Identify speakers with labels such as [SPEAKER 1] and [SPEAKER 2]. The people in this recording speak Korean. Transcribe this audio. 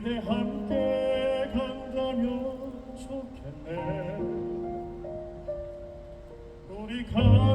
[SPEAKER 1] 그대 함께 간다면 좋겠네. 우리 가